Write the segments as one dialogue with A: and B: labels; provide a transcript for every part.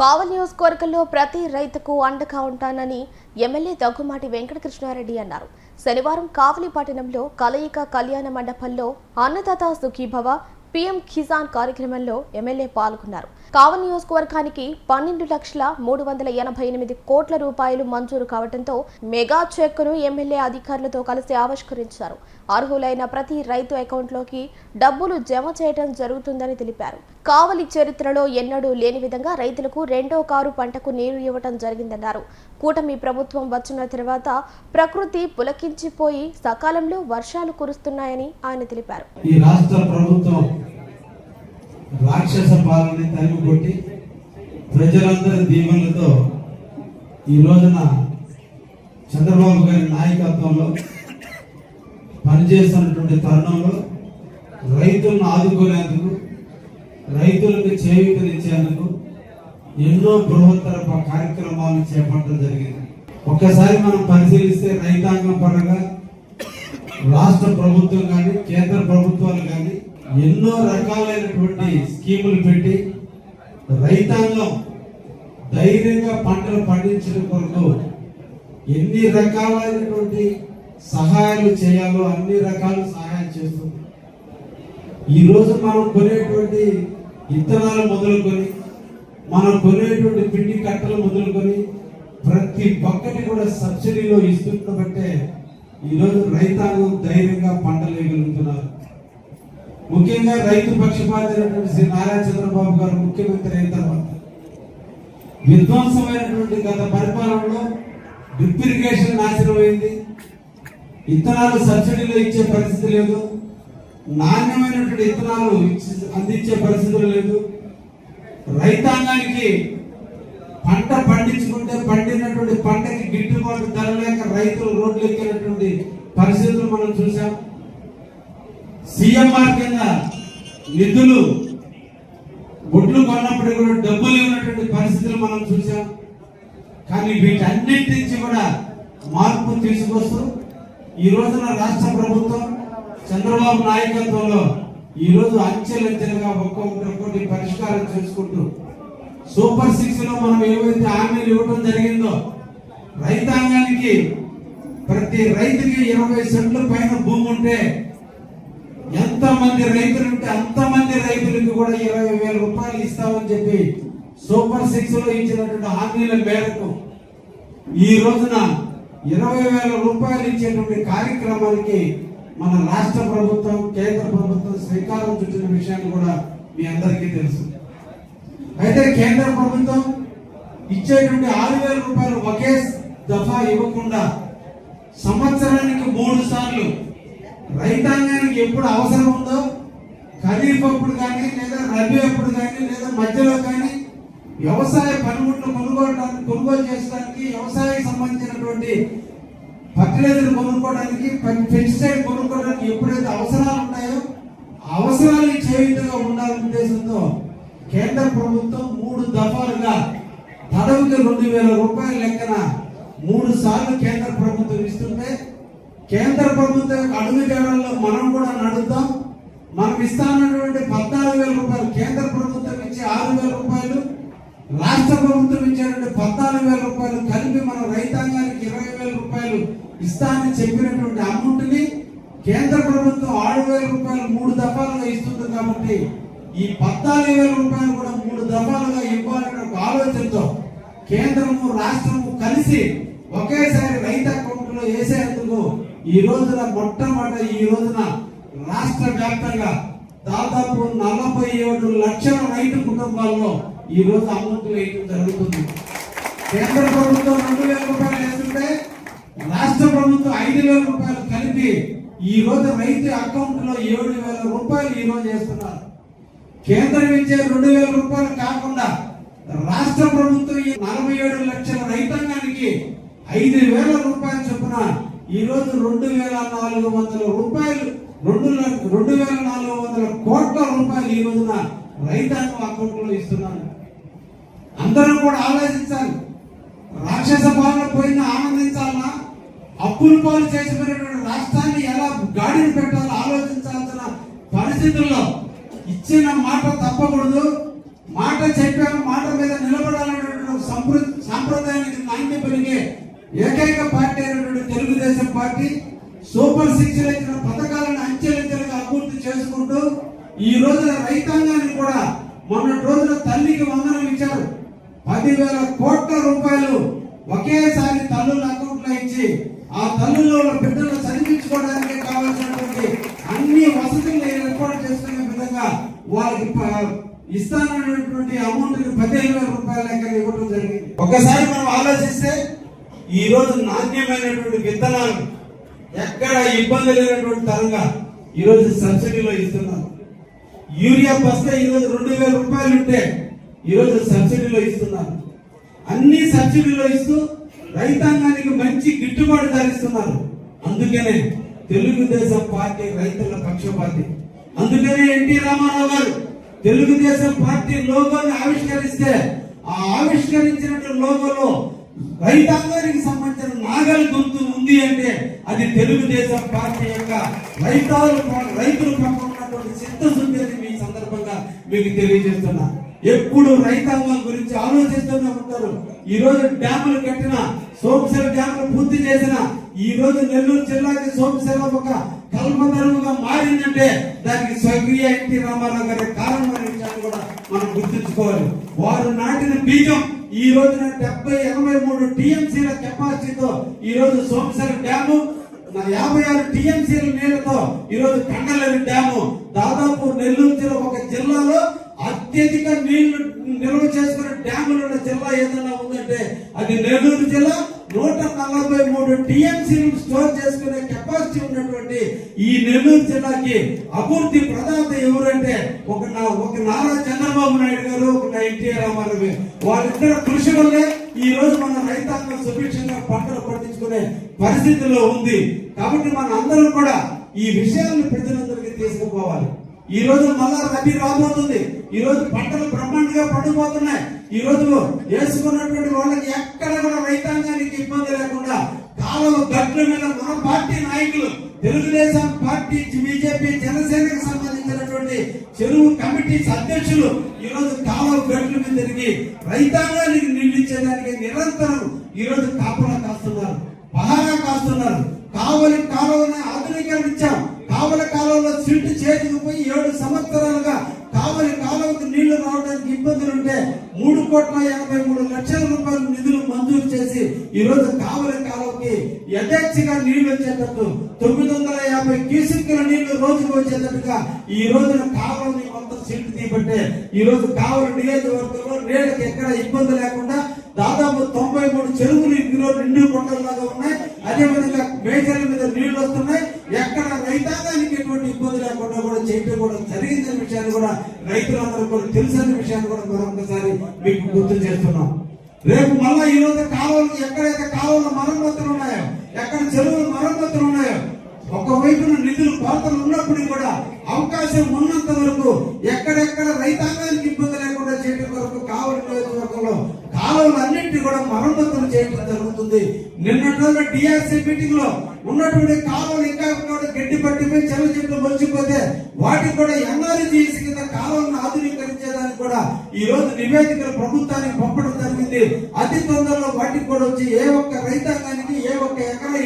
A: కావలి నియోజకవర్గంలో ప్రతి రైతుకు అండగా ఉంటానని ఎమ్మెల్యే దగ్గుమాటి వెంకటకృష్ణారెడ్డి అన్నారు. శనివారం కావలి పట్టణంలో కలయిక కళ్యాణ మండపంలో అన్నదాత సుఖీభవ పీఎం కిసాన్ కార్యక్రమంలో ఎమ్మెల్యే పాల్గొన్నారు. కావలి నియోజకవర్గానికి పన్నెండు లక్షల మూడు వందల ఎనభై ఎనిమిది కోట్ల రూపాయలు మంజూరు కావడంతో మెగా చెక్కును ఎమ్మెల్యే అధికారులతో కలిసి ఆవిష్కరించారు. అర్హులైన ప్రతి రైతు అకౌంట్లోకి డబ్బులు జమ చేయడం జరుగుతుందని తెలిపారు. కావలి చరిత్రలో ఎన్నడూ లేని విధంగా రైతులకు రెండో కారు పంటకు నీరు ఇవ్వటం జరిగిందన్నారు. కూటమి ప్రభుత్వం వచ్చిన తర్వాత ప్రకృతి పులకించిపోయి సకాలంలో వర్షాలు కురుస్తున్నాయని ఆయన తెలిపారు.
B: ఈ రాష్ట్ర ప్రభుత్వం రాక్షస పాలని తరిమి కొట్టి ప్రజలందరి దీవెనలతో ఈ రోజున చంద్రబాబు గారి నాయకత్వంలో పనిచేస్తున్నటువంటి తరుణంలో రైతులను ఆదుకునేందుకు రైతులకు చేయూతనిచ్చేందుకు ఎన్నో బృహత్తర కార్యక్రమాలు కార్యక్రమాలను చేపట్టడం జరిగింది. ఒక్కసారి మనం పరిశీలిస్తే రైతాంగం పరంగా రాష్ట్ర ప్రభుత్వం కానీ కేంద్ర ప్రభుత్వాలు కానీ ఎన్నో రకాలైనటువంటి స్కీములు పెట్టి రైతాంగం ధైర్యంగా పంటలు పండించడం కొరకు ఎన్ని రకాలైనటువంటి సహాయాలు చేయాలో అన్ని రకాల సహాయం చేస్తుంది. ఈరోజు మనం కొనేటువంటి ఇత్తనాలు మొదలుకొని మనం కొనేటువంటి పిండి కట్టలు మొదలుకొని ప్రతి ఒక్కటి కూడా సబ్సిడీలో ఇస్తున్న బట్టే ఈరోజు రైతాంగం ధైర్యంగా పంటలు వేయగలుగుతున్నారు ముఖ్యంగా రైతు పక్షపాతైనటువంటి శ్రీ నారా చంద్రబాబు గారు ముఖ్యమంత్రి అయిన తర్వాత విధ్వంసమైనటువంటి గత పరిపాలనలో డ్రిప్ ఇరిగేషన్ నాశనమైంది. ఇత్తనాలు సబ్సిడీలో ఇచ్చే పరిస్థితి లేదు. నాణ్యమైనటువంటి ఇత్తనాలు అందించే పరిస్థితులు లేదు. రైతాంగానికి పంట పండించుకుంటే పండినటువంటి పంటకి గిట్టుబాటు ధర లేక రైతులు రోడ్లు ఎక్కినటువంటి పరిస్థితులు మనం చూసాం సీఎంఆర్ కింద నిధులు ఒడ్లు కొన్నప్పుడు కూడా డబ్బులు ఉన్నటువంటి పరిస్థితులు మనం చూసాం కానీ వీటన్నిటి నుంచి కూడా మార్పు తీసుకొస్తూ ఈ రోజున రాష్ట్ర ప్రభుత్వం చంద్రబాబు నాయకత్వంలో ఈ రోజు అంచెలంచెలుగా ఒక్కొక్కటి పరిష్కారం చేసుకుంటూ సూపర్ సిక్స్లో మనం ఏవైతే హామీలు ఇవ్వడం జరిగిందో రైతాంగానికి ప్రతి రైతుకి ఇరవై సెంట్ల పైన భూమి ఉంటే ఎంత మంది రైతులు ఉంటే అంత మంది రైతులకు కూడా ఇరవై వేల రూపాయలు ఇస్తామని చెప్పి సూపర్ సిక్స్లో ఇచ్చినటువంటి హామీల మేరకు ఈ రోజున ఇరవై వేల రూపాయలు ఇచ్చేటువంటి కార్యక్రమానికి మన రాష్ట్ర ప్రభుత్వం కేంద్ర ప్రభుత్వం శ్రీకారం చుట్టిన విషయాన్ని కూడా మీ అందరికీ తెలుసు. అయితే కేంద్ర ప్రభుత్వం ఇచ్చేటువంటి ఆరు వేల రూపాయలు ఒకే దఫా ఇవ్వకుండా సంవత్సరానికి మూడు సార్లు రైతాంగానికి ఎప్పుడు అవసరం ఉందో ఖరీఫ్ అప్పుడు కానీ లేదా రబీ అప్పుడు కానీ లేదా మధ్యలో కానీ వ్యవసాయ పనిముట్లు కొనుగోడానికి కొనుగోలు చేసుకోవడానికి వ్యవసాయానికి సంబంధించినటువంటి ఫర్టిలైజర్ కొనుక్కోవడానికి పెస్టిసైడ్ కొనుక్కోవడానికి ఎప్పుడైతే అవసరాలు ఉన్నాయో ఆ చేయుతగా ఉండాలనే ఉద్దేశంతో కేంద్ర ప్రభుత్వం మూడు దఫాలుగా పదవికి రెండు వేల రూపాయల లెక్కన మూడు సార్లు కేంద్ర ప్రభుత్వం ఇస్తుంటే కేంద్ర ప్రభుత్వం యొక్క అడుగుజాడల్లో మనం కూడా నడుద్దాం. మనం ఇస్తానన్నటువంటి పద్నాలుగు వేల రూపాయలు కేంద్ర ప్రభుత్వం ఇచ్చే ఆరు వేల రూపాయలు రాష్ట్ర ప్రభుత్వం ఇచ్చేటువంటి పద్నాలుగు వేల రూపాయలు కలిపి మన రైతాంగానికి ఇరవై వేల రూపాయలు ఇస్తానని చెప్పినటువంటి అమౌంట్ని కేంద్ర ప్రభుత్వం ఆరు వేల రూపాయలు మూడు దఫాలుగా ఇస్తుంది కాబట్టి ఈ పద్నాలుగు వేల రూపాయలు కూడా మూడు దఫాలుగా ఇవ్వాలనే ఒక ఆలోచనతో కేంద్రము రాష్ట్రము కలిసి ఒకేసారి రైతు అకౌంట్లో వేసేందుకు ఈ రోజున మొట్టమొదటి ఈ రోజున రాష్ట్ర వ్యాప్తంగా దాదాపు నలభై ఏడు లక్షల రైతు కుటుంబాల్లో ఈ రోజు అమౌంట్ వేయడం జరుగుతుంది. కేంద్ర ప్రభుత్వం రెండు వేల రూపాయలు వేస్తుంటే రాష్ట్ర ప్రభుత్వం ఐదు వేల రూపాయలు కలిపి ఈ రోజు రైతు అకౌంట్లో ఏడు వేల రూపాయలు ఈ రోజు వేస్తున్నారు. కేంద్రం ఇచ్చే రెండు వేల రూపాయలు కాకుండా రాష్ట్ర ప్రభుత్వం ఈ నలభై ఏడు లక్షల రైతాంగానికి ఐదు వేల రూపాయలు చొప్పున ఈరోజు రెండు వేల నాలుగు వందల రూపాయలు రెండు రెండు వేల నాలుగు వందల కోట్ల రూపాయలు ఈ రోజున రైతాంగం అకౌంట్లో ఇస్తున్నాను అందరూ కూడా ఆలోచించాలి. రాక్షస పాలన పోయిన ఆనందించాలా? అప్పులు పాలు చేసుకునేటువంటి రాష్ట్రాన్ని ఎలా గాడిని పెట్టాలో ఆలోచించాల్సిన పరిస్థితుల్లో ఇచ్చిన మాట తప్పకూడదు. మాట చెప్పాను మాట మీద నిలబడాలనేటువంటి సంప్ర సాంప్రదాయానికి నాణ్య పెరిగే ఏకైక పార్టీ అయినటువంటి తెలుగుదేశం పార్టీ సూపర్ సిక్స్ ఇచ్చిన పథకాలను అంచెలంచెలుగా అభివృద్ధి చేసుకుంటూ ఈ రోజున రైతాంగాన్ని కూడా మొన్నటి రోజున తల్లికి వందనం ఇచ్చారు. పదివేల కోట్ల రూపాయలు ఒకేసారి తల్లుల అకౌంట్లో ఇచ్చి ఆ తల్లులో ఉన్న బిడ్డలు చదివించుకోవడానికి కావాల్సినటువంటి అన్ని వసతులు ఏర్పాటు చేసుకునే విధంగా వాళ్ళకి ఇస్తానటువంటి ఇస్తానన్నటువంటి అమౌంట్ పదిహేను వేల రూపాయల లెక్కన ఇవ్వడం జరిగింది. ఒకసారి మనం ఆలోచిస్తే ఈ రోజు నాణ్యమైనటువంటి విత్తనాలు ఎక్కడ ఇబ్బంది లేనటువంటి తరంగా ఈ రోజు సబ్సిడీలో ఇస్తున్నారు. యూరియా బస్తా ఈ రోజు రెండు వేల రూపాయలు ఉంటే ఈ రోజు సబ్సిడీలో ఇస్తున్నారు. అన్ని సబ్సిడీలో ఇస్తూ రైతాంగానికి మంచి గిట్టుబాటు ధరిస్తున్నారు. అందుకనే తెలుగుదేశం పార్టీ రైతుల పక్షపాతి. అందుకనే ఎన్టీ రామారావు గారు తెలుగుదేశం పార్టీ లోగోని ఆవిష్కరిస్తే ఆ ఆవిష్కరించినటువంటి లోగోలో రైతాంగానికి సంబంధించిన నాగలి గొంతు ఉంది అంటే అది తెలుగుదేశం పార్టీ యొక్క రైతాలు రైతులు పక్కన చిత్తశుద్ధి అని మీ సందర్భంగా మీకు తెలియజేస్తున్నా. ఎప్పుడు రైతాంగం గురించి ఆలోచిస్తూనే ఉంటారు. ఈ రోజు డ్యాములు కట్టిన సోమశిల డ్యాములు పూర్తి చేసిన ఈ రోజు నెల్లూరు జిల్లాకి సోమశిల ఒక కల్పతరువుగా మారిందంటే దానికి స్వకీయ ఎన్టీ రామారావు గారి కారణం అనే విషయాన్ని కూడా మనం గుర్తుంచుకోవాలి. వారు నాటిన బీజం ఈ రోజున డెబ్బై ఎనభై మూడు టీఎంసీల కెపాసిటీతో ఈ రోజు సోమశిల డ్యాము నా యాభై ఆరు టీఎంసీల నీళ్ళతో ఈ రోజు కండలేరు డ్యాము. దాదాపు నెల్లూరు జిల్లా ఒక జిల్లాలో అత్యధిక నీళ్ళు నిల్వ చేసుకునే డ్యాములు ఉన్న జిల్లా ఏదైనా ఉందంటే అది నెల్లూరు జిల్లా నూట నలభై మూడు టీఎంసీలు స్టోర్ చేసుకునే కెపాసిటీ ఉన్నటువంటి ఈ నెల్లూరు జిల్లాకి అభివృద్ధి ప్రదాత ఎవరంటే ఒక నా ఒక నారా చంద్రబాబు నాయుడు గారు ఒక ఎన్టీఆర్ రామారావు గారు. వాళ్ళిద్దరు కృషి వల్లే ఈ రోజు మన రైతాంగం సుభిక్షంగా పంటలు పండించుకునే పరిస్థితిలో ఉంది కాబట్టి మన అందరం కూడా ఈ విషయాలను ప్రజలందరికీ తీసుకుపోవాలి ఈ రోజు మళ్ళా రబీ రాబోతుంది. ఈ రోజు పంటలు బ్రహ్మాండంగా పండిపోతున్నాయి. ఈ రోజు వేసుకున్నటువంటి వాళ్ళకి ఎక్కడ కూడా రైతాంగానికి ఇబ్బంది లేకుండా కాలం గట్ల మీద మన పార్టీ నాయకులు తెలుగుదేశం పార్టీ బీజేపీ జనసేనకు సంబంధించినటువంటి చెరువు కమిటీ అధ్యక్షులు ఈ రోజు కాలం గట్ల మీద తిరిగి రైతాంగానికి నిండించేదానికి నిరంతరం ఈ రోజు కాపలా కాస్తున్నారు పహారా కాస్తున్నారు. కావలి కాలువని చేతికి పోయి ఏడు సంవత్సరాలుగా కావలి కాలువకు నీళ్ళు రావడానికి ఇబ్బందులు ఉంటే మూడు కోట్ల యాభై మూడు లక్షల రూపాయలు నిధులు మంజూరు చేసి ఈ రోజు కావలి కాలువకి యథేచ్ఛగా నీళ్ళు వచ్చేటట్టు తొమ్మిది వందల యాభై క్యూసిక్ల నీళ్ళు రోజుకు వచ్చేటట్టుగా ఈ రోజున కావలని మొత్తం సిల్ట్ తీపట్టే ఈ రోజు కావలి నియోజకవర్గంలో నీళ్ళకి ఎక్కడ ఇబ్బంది లేకుండా దాదాపు తొంభై మూడు చెరువులు ఇందులో నిండు కొండల్లాగా ఉన్నాయి. అదే విధంగా మేజర్ల మీద కాలువలు కూడా మరమ్మతులు చేయడం జరుగుతుంది. నిన్నటి రోజున డిఆర్సీ మీటింగ్లో ఉన్నటువంటి కాలువలు ఇంకా కూడా గడ్డి పట్టిపోయి చెల్ల చెట్లు మర్చిపోతే వాటికి కూడా ఎన్ఆర్జీసీ కింద కాలువలను ఆధునీకరించేదానికి కూడా ఈ రోజు నివేదికలు ప్రభుత్వానికి పంపడం జరిగింది. అతి తొందరలో వాటికి కూడా వచ్చి ఏ ఒక్క రైతాంగానికి ఏ ఒక్క ఎకరా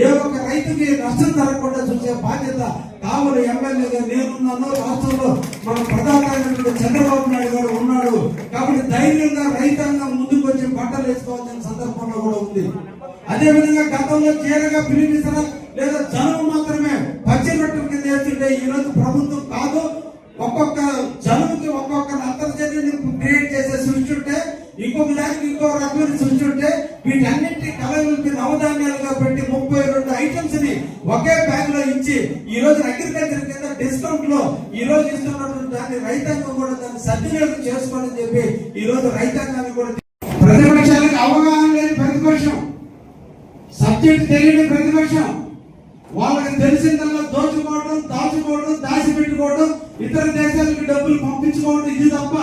B: ఏ ఒక్క రైతుకి నష్టం జరగకుండా చూసే బాధ్యత కావలి ఎమ్మెల్యేగా నేనున్నాను రాష్ట్రంలో మన ప్రధానమైనటువంటి చంద్రబాబు నాయుడు గారు ఉన్నాడు. కాబట్టి ధైర్యంగా రైతాంగం ముందుకు వచ్చి పంటలు వేసుకోవాల్సిన సందర్భంలో కూడా ఉంది. అదే విధంగా గతంలో చీరగా పిలిపిసిన లేదా జనం మాత్రమే పచ్చిరొట్టెల కింద వేస్తుంటే ఈ రోజు ప్రభుత్వం కాదు ఒక్కొక్క జనంకి ఒక్కొక్క అంతర్జాతీయ క్రియేట్ చేసే సృష్టి ఇంకొక దానికి ఇంకో రకమైన సృష్టి ఉంటే వీటన్నింటి కలగలిపి నవధాన్యాలుగా పెట్టి ఒకే బ్యాంక్లో ఇచ్చి ఈ రోజు అగ్రికల్చర్ కింద డిస్కౌంట్లో ఈ రోజు ఇస్తున్నటువంటి దాన్ని రైతాంగం కూడా దాన్ని సద్వినియోగం చేసుకోవాలని చెప్పి ఈ రోజు రైతాంగాన్ని కూడా ప్రతిపక్షాలకు అవగాహన లేని ప్రతిపక్షం. సబ్జెక్ట్ తెలియని ప్రతిపక్షం. వాళ్ళకి తెలిసిందల్లా దోచుకోవడం దాచుకోవడం దాచిపెట్టుకోవడం ఇతర దేశాలకు డబ్బులు పంపించుకోవడం ఇది తప్ప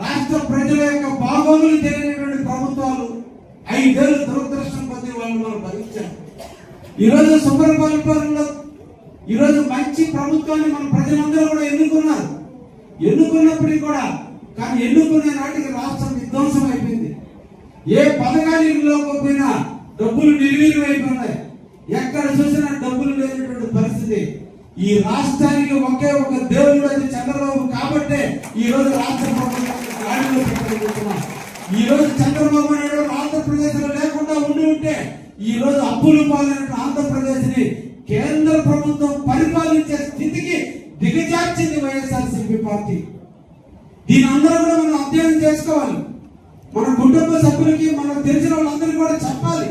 B: రాష్ట్ర ప్రజల యొక్క బాగోగులు తెలియనటువంటి ప్రభుత్వాలు ఐదేళ్ళు దురదృష్టం పొంది వాళ్ళు మనం భరించారు ఈరోజు శుభ్ర ఈరోజు మంచి ప్రభుత్వాన్ని మన ప్రజలందరూ కూడా ఎన్నుకున్నారు. ఎన్నుకున్నప్పటికీ కూడా కానీ ఎన్నుకునే నాటికి రాష్ట్రం విధ్వంసం అయిపోయింది. ఏ పథకాన్ని పోయినా డబ్బులు నిర్వీర్యమైపోయినాయి. ఎక్కడ చూసినా డబ్బులు లేనటువంటి పరిస్థితి. ఈ రాష్ట్రానికి ఒకే ఒక దేవుడు అది చంద్రబాబు కాబట్టే ఈ రోజు రాష్ట్ర ప్రభుత్వం గాడిలో ఈ రోజు చంద్రబాబు నాయుడు ఈ రోజు అప్పులు పాలైన ఆంధ్రప్రదేశ్ని కేంద్ర ప్రభుత్వం పరిపాలించే స్థితికి దిగజార్చింది వైఎస్ఆర్సీపీ పార్టీ. దీని అందరూ కూడా మనం అధ్యయనం చేసుకోవాలి. మన కుటుంబ సభ్యులకి మనకు తెలిసిన వాళ్ళందరికీ కూడా చెప్పాలి.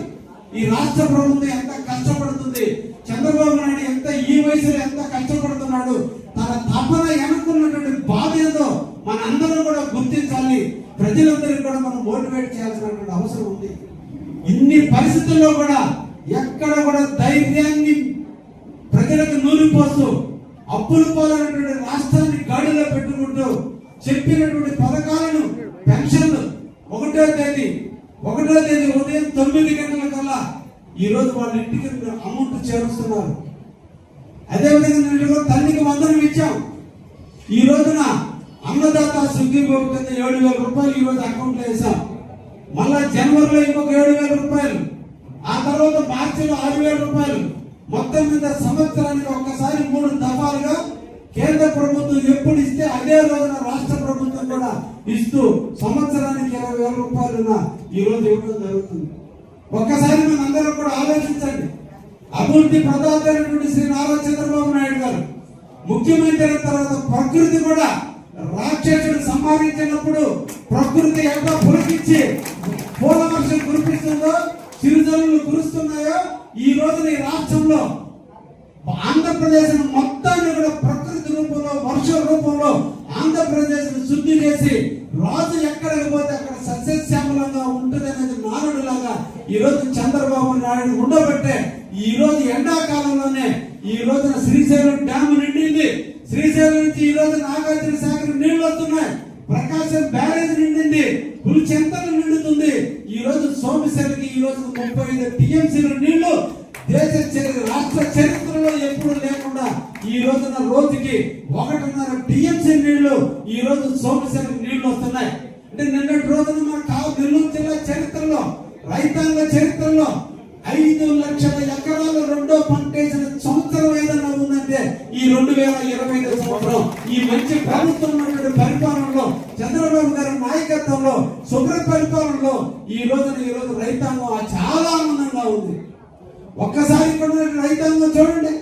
B: ఈ రాష్ట్ర ప్రభుత్వం ఎంత కష్టపడుతుంది చంద్రబాబు నాయుడు ఎంత ఈ వయసులో ఎంత కష్టపడుతున్నాడు తన తపన వెనుకున్నటువంటి బాధ ఏదో మన అందరం కూడా గుర్తించాలి ప్రజలందరికీ కూడా మనం మోటివేట్ చేయాల్సినటువంటి అవసరం ఉంది ఇన్ని పరిస్థితుల్లో కూడా ఎక్కడ కూడా ధైర్యాన్ని ప్రజలకు నూరిపోస్తూ అప్పులు పోలనటువంటి రాష్ట్రాన్ని గాడిలో పెట్టుకుంటూ చెప్పినటువంటి పథకాలను పెన్షన్లు ఒకటో తేదీ ఒకటో తేదీ ఉదయం తొమ్మిది గంటల కల్లా ఈ రోజు వాళ్ళ ఇంటికి అమౌంట్ చేరుస్తున్నారు. అదేవిధంగా తల్లికి వందనం ఇచ్చాం. ఈ రోజున అన్నదాత సుఖీబాబు కింద ఏడు వేల రూపాయలు ఈరోజు అకౌంట్లో వేసాం మళ్ళా జనవరిలో ఇంకొక ఏడు వేల రూపాయలు. ఆ తర్వాత మార్చిలో ఆరు వేల రూపాయలు. మొత్తం మీద సంవత్సరానికి ఒక్కసారి మూడు దఫాలుగా కేంద్ర ప్రభుత్వం ఎప్పుడు ఇస్తే అదే రోజున రాష్ట్ర ప్రభుత్వం కూడా ఇస్తూ సంవత్సరానికి ఇరవై వేల రూపాయలు ఈ రోజు ఇవ్వడం జరుగుతుంది. ఒక్కసారి మన అందరం కూడా ఆలోచించండి. అభివృద్ధి ప్రదాతైనటువంటి శ్రీ నారా చంద్రబాబు నాయుడు గారు ముఖ్యమంత్రి అయిన తర్వాత ప్రకృతి కూడా రాక్షసుడు సంహరించినప్పుడు ప్రకృతి ఎంత పులికించి పూల వర్షం కురిపిస్తుందో చిరుజల్లు కురుస్తున్నాయో ఈ రోజున ఈ రాష్ట్రంలో ఆంధ్రప్రదేశ్ మొత్తాన్ని కూడా ప్రకృతి రూపంలో వర్ష రూపంలో ఆంధ్రప్రదేశ్ శుద్ధి చేసి రాజు ఎక్కడికి పోతే అక్కడ సస్యశ్యామలంగా ఉంటుంది అనేది నానుడిలాగా ఈ రోజు చంద్రబాబు నాయుడు ఉండబట్టే ఈ రోజు ఎండాకాలంలోనే ఈ రోజున శ్రీశైలం డ్యామ్ నిండింది. శ్రీశైలం నుంచి ఈ రోజు నాగార్జున సాగర్ నీళ్ళు వస్తున్నాయి. ప్రకాశం బ్యారేజ్ నిండింది పులిచెంతలు నిండుతుంది. ఈ రోజు సోమశిలకి ఈ రోజు ముప్పై ఐదు టీఎంసీల నీళ్ళు. దేశ చరిత్ర రాష్ట్ర చరిత్రలో ఎప్పుడు లేకుండా ఈ రోజున రోజుకి ఒకటిన్నర టీఎంసీ నీళ్ళు ఈ రోజు సోమశిలకు నీళ్ళు వస్తున్నాయి. అంటే నిన్నటి రోజున మన కావు నెల్లూరు జిల్లా చరిత్రలో రైతాంగ చరిత్రలో నాయకత్వంలో పరిపాలనలో ఈ రోజున ఈ రోజు రైతాంగం చాలా ఆనందంగా ఉంది. ఒక్కసారి ఇక్కడ రైతాంగం చూడండి.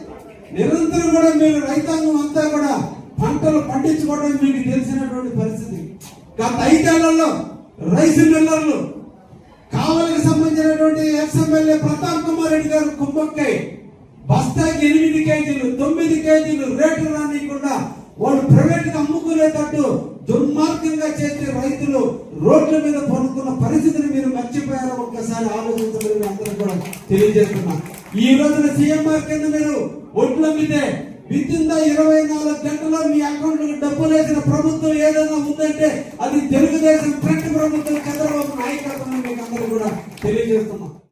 B: నిరంతరం కూడా మీరు రైతాంగం అంతా కూడా పంటలు పండించుకోవడం మీకు తెలిసినటువంటి పరిస్థితి. గత ఐదేళ్ళలో రైస్ మిల్లర్లు కావలికి సంబంధించినటువంటి ఎక్స్ ప్రతాప్ కుమార్ రెడ్డి గారు కుంభక్కై బస్తాకి ఎనిమిది కేజీలు తొమ్మిది కేజీలు రేటు రానియకుండా వాళ్ళు ప్రైవేట్ అమ్ముకునేటట్టు దుర్మార్గంగా చేసే రైతులు రోడ్ల మీద పడుతున్న పరిస్థితిని మీరు మర్చిపోయారో ఒక్కసారి ఆలోచించమని అందరూ కూడా తెలియజేస్తున్నా. ఈ రోజున సీఎంఆర్ కింద మీరు ఒడ్ల మీదే విద్యుత్ ఇరవై నాలుగు గంటల్లో మీ అకౌంట్ డబ్బులు వేసిన ప్రభుత్వం ఏదైనా ఉందంటే అది తెలుగుదేశం ఫ్రంట్ ప్రభుత్వం చంద్రబాబు నాయకత్వం మీకు అందరూ